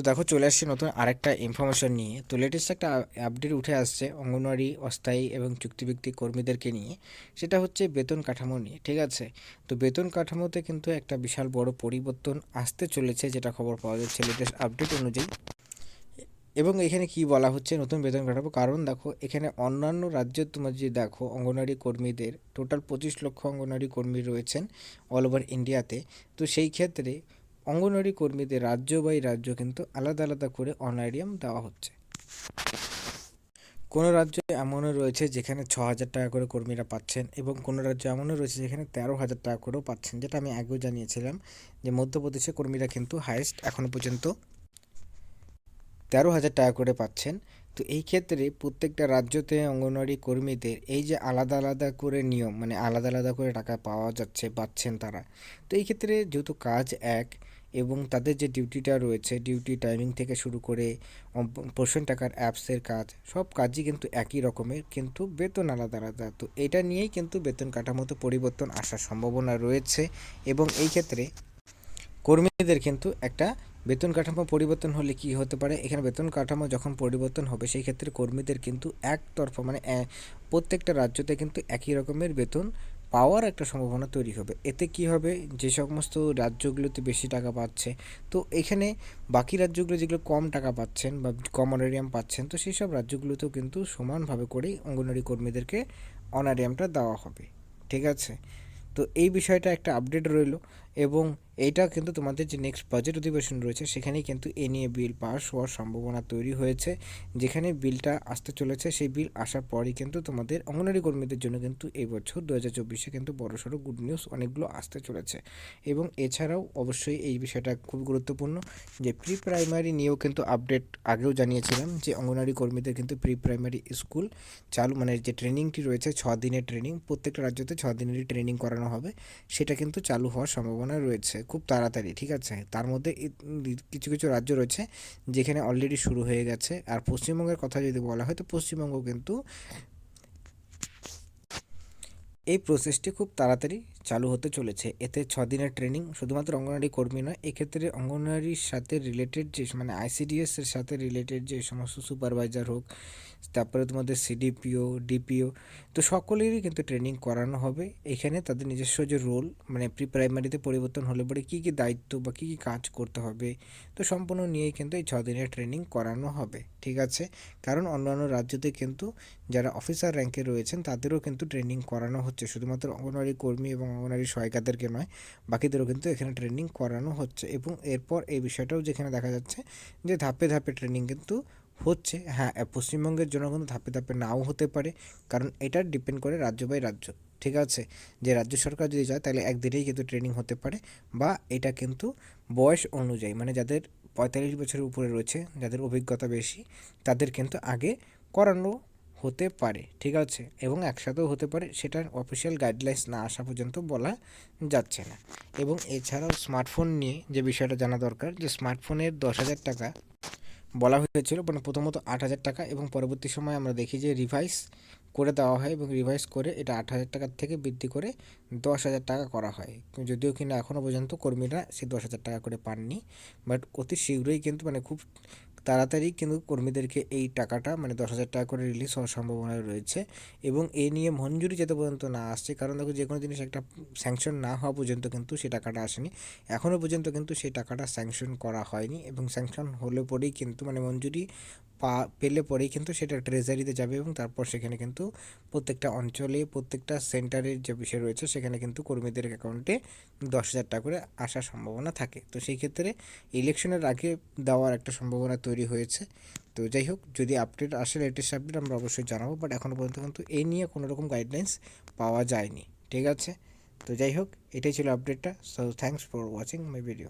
তো দেখো চলে আসছে নতুন আরেকটা ইনফরমেশন নিয়ে। তো লেটেস্ট একটা আপডেট উঠে আসছে অঙ্গনওয়াড়ি, অস্থায়ী এবং চুক্তিভিত্তিক কর্মীদেরকে নিয়ে। সেটা হচ্ছে বেতন কাঠামো নিয়ে, ঠিক আছে? তো বেতন কাঠামোতে কিন্তু একটা বিশাল বড় পরিবর্তন আসতে চলেছে, যেটা খবর পাওয়া যাচ্ছে লেটেস্ট আপডেট অনুযায়ী। এবং এখানে কি বলা হচ্ছে নতুন বেতন কাঠামো? কারণ দেখো, এখানে অন্যান্য রাজ্যের তোমার যদি দেখো, অঙ্গনওয়াড়ি কর্মীদের টোটাল পঁচিশ লক্ষ অঙ্গনওয়াড়ি কর্মী রয়েছেন অল ওভার ইন্ডিয়াতে তো সেই ক্ষেত্রে অঙ্গনওয়াড়ি কর্মীদের রাজ্য বাই রাজ্য কিন্তু আলাদা আলাদা করে অনারিয়াম দেওয়া হচ্ছে। কোনো রাজ্য এমনও রয়েছে যেখানে ছ হাজার টাকা করে কর্মীরা পাচ্ছেন এবং কোনো রাজ্য এমনও রয়েছে যেখানে তেরো হাজার টাকা করেও পাচ্ছেন, যেটা আমি আগেও জানিয়েছিলাম যে মধ্যপ্রদেশে কর্মীরা কিন্তু হায়েস্ট এখনও পর্যন্ত তেরো হাজার টাকা করে পাচ্ছেন। তো এই ক্ষেত্রে প্রত্যেকটা রাজ্যতে অঙ্গনওয়াড়ি কর্মীদের এই যে আলাদা আলাদা করে নিয়ম মানে আলাদা আলাদা করে টাকা পাওয়া যাচ্ছে, পাচ্ছেন তারা। তো এই ক্ষেত্রে যেহেতু কাজ এক এবং তাদের যে ডিউটিটা রয়েছে ডিউটি টাইমিং থেকে শুরু করে পোষণ টাকার অ্যাপসের কাজ, সব কাজই কিন্তু একই রকমের, কিন্তু বেতন আলাদা আলাদা। তো এটা নিয়েই কিন্তু বেতন কাঠামোতে পরিবর্তন আসার সম্ভাবনা রয়েছে এবং এই ক্ষেত্রে কর্মীদের কিন্তু একটা বেতন কাঠামো পরিবর্তন হলে কি হতে পারে? এখানে বেতন কাঠামো যখন পরিবর্তন হবে, সেই ক্ষেত্রে কর্মীদের কিন্তু একতরফা মানে প্রত্যেকটা রাজ্যতে কিন্তু একই রকমের বেতন পাওয়ার একটা সম্ভাবনা তৈরি হবে। এতে কি হবে? যে সমস্ত রাজ্যগুলোতে বেশি টাকা পাচ্ছে। তো এখানে বাকি রাজ্যগুলো যেগুলো কম টাকা পাচ্ছেন বা কম অনারিয়াম পাচ্ছেন, তো সেই সব রাজ্যগুলোতেও কিন্তু সমানভাবে করেই অঙ্গনওয়াড়ি কর্মীদেরকে অনারিয়ামটা দেওয়া হবে। ঠিক আছে? তো এই বিষয়টা একটা আপডেট রইল। এবং এইটা কিন্তু তোমাদের যে নেক্সট বাজেট অধিবেশন রয়েছে, সেখানেই কিন্তু এ নিয়ে বিল পাস হওয়ার সম্ভাবনা তৈরি হয়েছে। যেখানে বিলটা আসতে চলেছে, সেই বিল আসার পরই কিন্তু তোমাদের অঙ্গনারী কর্মীদের জন্য কিন্তু এই বছর দু হাজার চব্বিশে কিন্তু বড়সড় গুড নিউজ অনেকগুলো আসতে চলেছে। এবং এছাড়াও অবশ্যই এই বিষয়টা খুব গুরুত্বপূর্ণ যে প্রি প্রাইমারি নিয়েও কিন্তু আপডেট আগেও জানিয়েছিলাম যে অঙ্গনারী কর্মীদের কিন্তু প্রি প্রাইমারি স্কুল চালু মানে যে ট্রেনিংটি রয়েছে, ছ দিনের ট্রেনিং প্রত্যেকটা রাজ্যতে ছ দিনেরই ট্রেনিং করানো হবে। সেটা কিন্তু চালু হওয়ার সম্ভাবনা রয়েছে, খুব তাড়াতাড়ি, ঠিক আছে? তার মধ্যে কিছু কিছু রাজ্য রয়েছে যেখানে অলরেডি শুরু হয়ে গেছে। আর পশ্চিমবঙ্গের কথা যদি বলা হয়, তো পশ্চিমবঙ্গ কিন্তু এই প্রসেসটি খুব তাড়াতাড়ি চালু হতে চলেছে। এতে ছ দিনের ট্রেনিং শুধুমাত্র অঙ্গনওয়াড়ি কর্মী নয়, এক্ষেত্রে অঙ্গনওয়াড়ির সাথে রিলেটেড যে মানে আইসিডিএস এর সাথে রিলেটেড যে সমস্ত সুপারভাইজার হোক, তারপরে তোমাদের সিডিপিও ডিপিও তো সকলেরই কিন্তু ট্রেনিং করানো হবে। এখানে তাদের নিজস্ব যে রোল মানে প্রি প্রাইমারিতে পরিবর্তন হলে পরে কী কী দায়িত্ব বা কী কী কাজ করতে হবে, তো সম্পূর্ণ নিয়েই কিন্তু এই ছ দিনের ট্রেনিং করানো হবে, ঠিক আছে? কারণ অন্যান্য রাজ্যতে কিন্তু যারা অফিসার র্যাঙ্কে রয়েছেন, তাদেরও কিন্তু ট্রেনিং করানো হচ্ছে। শুধুমাত্র অঙ্গনওয়াড়ি কর্মী এবং অঙ্গনওয়াড়ি সহায়িকাদেরকে নয়, বাকিদেরও কিন্তু এখানে ট্রেনিং করানো হচ্ছে এবং এরপর এই বিষয়টাও যেখানে দেখা যাচ্ছে যে ধাপে ধাপে ট্রেনিং কিন্তু হচ্ছে। হ্যাঁ পশ্চিমবঙ্গের জন্য কিন্তু ধাপে ধাপে নাও হতে পারে, কারণ এটা ডিপেন্ড করে রাজ্য বাই রাজ্য, ঠিক আছে? যে রাজ্য সরকার যদি যায়, তাহলে একদিনেই কিন্তু ট্রেনিং হতে পারে বা এটা কিন্তু বয়স অনুযায়ী মানে যাদের পঁয়তাল্লিশ বছরের উপরে রয়েছে, যাদের অভিজ্ঞতা বেশি, তাদের কিন্তু আগে করানো হতে পারে, ঠিক আছে? এবং একসাথেও হতে পারে সেটার অফিসিয়াল গাইডলাইন্স না আসা পর্যন্ত বলা যাচ্ছে না। এবং এছাড়াও স্মার্টফোন নিয়ে যে বিষয়টা জানা দরকার, যে স্মার্টফোনের দশ হাজার টাকা বলা হয়েছিল মানে প্রথমত আট হাজার টাকা এবং পরবর্তী সময় আমরা দেখি যে রিভাইস করে দেওয়া হয় এবং রিভাইস করে এটা আট হাজার টাকার থেকে বৃদ্ধি করে দশ হাজার টাকা করা হয়। যদিও কিনা এখনও পর্যন্ত কর্মীরা সেই দশ হাজার টাকা করে পাননি বাট অতি শীঘ্রই কিন্তু মানে খুব তাড়াতাড়ি কিন্তু কর্মীদেরকে এই টাকাটা মানে দশ হাজার টাকা করে রিলিজ হওয়ার সম্ভাবনা রয়েছে এবং এ নিয়ে মঞ্জুরি যেতে পর্যন্ত না আসছে। কারণ দেখো যে কোনো জিনিস একটা স্যাংশন না হওয়া পর্যন্ত কিন্তু সেই টাকাটা আসেনি। এখনও পর্যন্ত কিন্তু সেই টাকাটা স্যাংশন করা হয়নি এবং স্যাংশন হলে পরেই কিন্তু মানে মঞ্জুরি পা, পেলে পরেই কিন্তু সেটা ট্রেজারিতে যাবে এবং তারপর সেখানে কিন্তু প্রত্যেকটা অঞ্চলে, প্রত্যেকটা সেন্টারের যে বিষয় রয়েছে, সেখানে কিন্তু কর্মীদের অ্যাকাউন্টে দশ হাজার টাকা করে আসার সম্ভাবনা থাকে। তো সেই ক্ষেত্রে ইলেকশনের আগে দেওয়ার একটা সম্ভাবনা তৈরি হয়েছে। তো যাই হোক, যদি আপডেট আসে লেটেস্ট আপডেট আমরা অবশ্যই জানাব বাট এখনও পর্যন্ত কিন্তু এই নিয়ে কোনো রকম গাইডলাইন্স পাওয়া যায়নি। ঠিক আছে? তো যাই হোক, এটাই ছিল আপডেটটা so thanks for watching my video